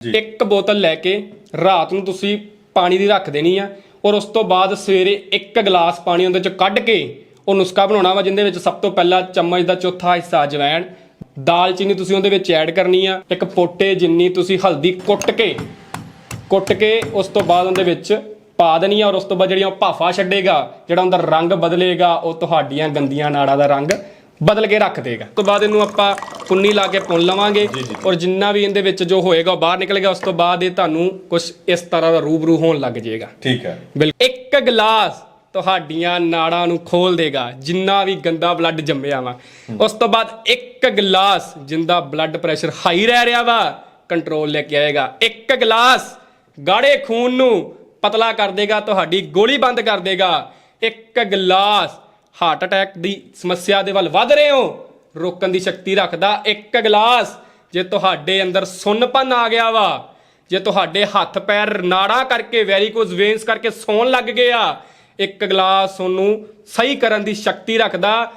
ਇੱਕ ਬੋਤਲ ਲੈ ਕੇ ਰਾਤ ਨੂੰ ਤੁਸੀਂ ਪਾਣੀ ਦੀ ਰੱਖ ਦੇਣੀ ਆ ਔਰ ਉਸ ਤੋਂ ਬਾਅਦ ਸਵੇਰੇ ਇੱਕ ਗਲਾਸ ਪਾਣੀ ਉਹਦੇ ਚ ਕੱਢ ਕੇ ਉਹ ਨੁਸਖਾ ਬਣਾਉਣਾ ਵਾ, ਜਿੰਦੇ ਵਿੱਚ ਸਭ ਤੋਂ ਪਹਿਲਾਂ ਚਮਚ ਦਾ ਚੌਥਾ ਹਿੱਸਾ ਅਜਵਾਇਣ ਦਾਲਚੀਨੀ ਤੁਸੀਂ ਉਹਦੇ ਵਿੱਚ ਐਡ ਕਰਨੀ ਆ, ਇੱਕ ਪੋਟੇ ਜਿੰਨੀ ਤੁਸੀਂ ਹਲਦੀ ਕੁੱਟ ਕੇ ਕੁੱਟ ਕੇ ਉਸ ਤੋਂ ਬਾਅਦ ਉਹਦੇ ਵਿੱਚ ਪਾ ਦੇਣੀ ਆ ਔਰ ਉਸ ਤੋਂ ਬਾਅਦ ਜਿਹੜੀਆਂ ਉਹ ਭਾਫਾ ਛੱਡੇਗਾ, ਜਿਹੜਾ ਉਹਦਾ ਰੰਗ ਬਦਲੇਗਾ, ਉਹ ਤੁਹਾਡੀਆਂ ਗੰਦੀਆਂ ਨਾੜਾਂ ਦਾ ਰੰਗ ਬਦਲ ਕੇ ਰੱਖ ਦੇਗਾ। ਉਸ ਤੋਂ ਬਾਅਦ ਇਹਨੂੰ ਆਪਾਂ ਪੁੰਨੀ ਲਾ ਕੇ ਪੁੰਨ ਲਵਾਂਗੇ ਔਰ ਜਿੰਨਾ ਵੀ ਇਹਦੇ ਵਿੱਚ ਜੋ ਹੋਏਗਾ ਉਹ ਬਾਹਰ ਨਿਕਲੇਗਾ ਉਸ ਤੋਂ ਬਾਅਦ ਇਹ ਤੁਹਾਨੂੰ ਕੁਝ ਇਸ ਤਰ੍ਹਾਂ ਦਾ ਰੂਬਰੂ ਹੋਣ ਲੱਗ ਜਾਏਗਾ। ਠੀਕ ਹੈ। ਬਿਲਕੁਲ ਇੱਕ ਗਲਾਸ ਤੁਹਾਡੀਆਂ ਨਾੜਾਂ ਨੂੰ ਖੋਲ ਦੇਗਾ ਜਿੰਨਾ ਵੀ ਗੰਦਾ ਬਲੱਡ ਜੰਮਿਆ ਵਾ। ਉਸ ਤੋਂ ਬਾਅਦ ਇੱਕ ਗਲਾਸ ਜਿੰਦਾ ਬਲੱਡ ਪ੍ਰੈਸ਼ਰ ਹਾਈ ਰਹਿ ਰਿਹਾ ਵਾ ਕੰਟਰੋਲ ਲੈ ਕੇ ਆਏਗਾ। ਇੱਕ ਗਲਾਸ ਗਾੜੇ ਖੂਨ ਨੂੰ ਪਤਲਾ ਕਰ ਦੇਗਾ ਤੁਹਾਡੀ ਗੋਲੀ ਬੰਦ ਕਰ ਦੇਗਾ। ਇੱਕ ਗਲਾਸ ਹਾਰਟ ਅਟੈਕ ਦੀ ਸਮੱਸਿਆ ਦੇ ਵੱਲ ਵੱਧ ਰਹੇ ਹੋ ਰੋਕਣ ਦੀ ਸ਼ਕਤੀ ਰੱਖਦਾ। ਇੱਕ ਗਲਾਸ, ਜੇ ਤੁਹਾਡੇ ਅੰਦਰ ਸੁੰਨਪਨ ਆ ਗਿਆ ਵਾ, ਜੇ ਤੁਹਾਡੇ ਹੱਥ ਪੈਰ ਨਾੜਾਂ ਕਰਕੇ ਵੈਰੀਕੋਜ਼ ਵੇਨਸ ਕਰਕੇ ਸੌਣ ਲੱਗ ਗਏ ਆ, ਇੱਕ ਗਲਾਸ ਉਹਨੂੰ ਸਹੀ ਕਰਨ ਦੀ ਸ਼ਕਤੀ ਰੱਖਦਾ।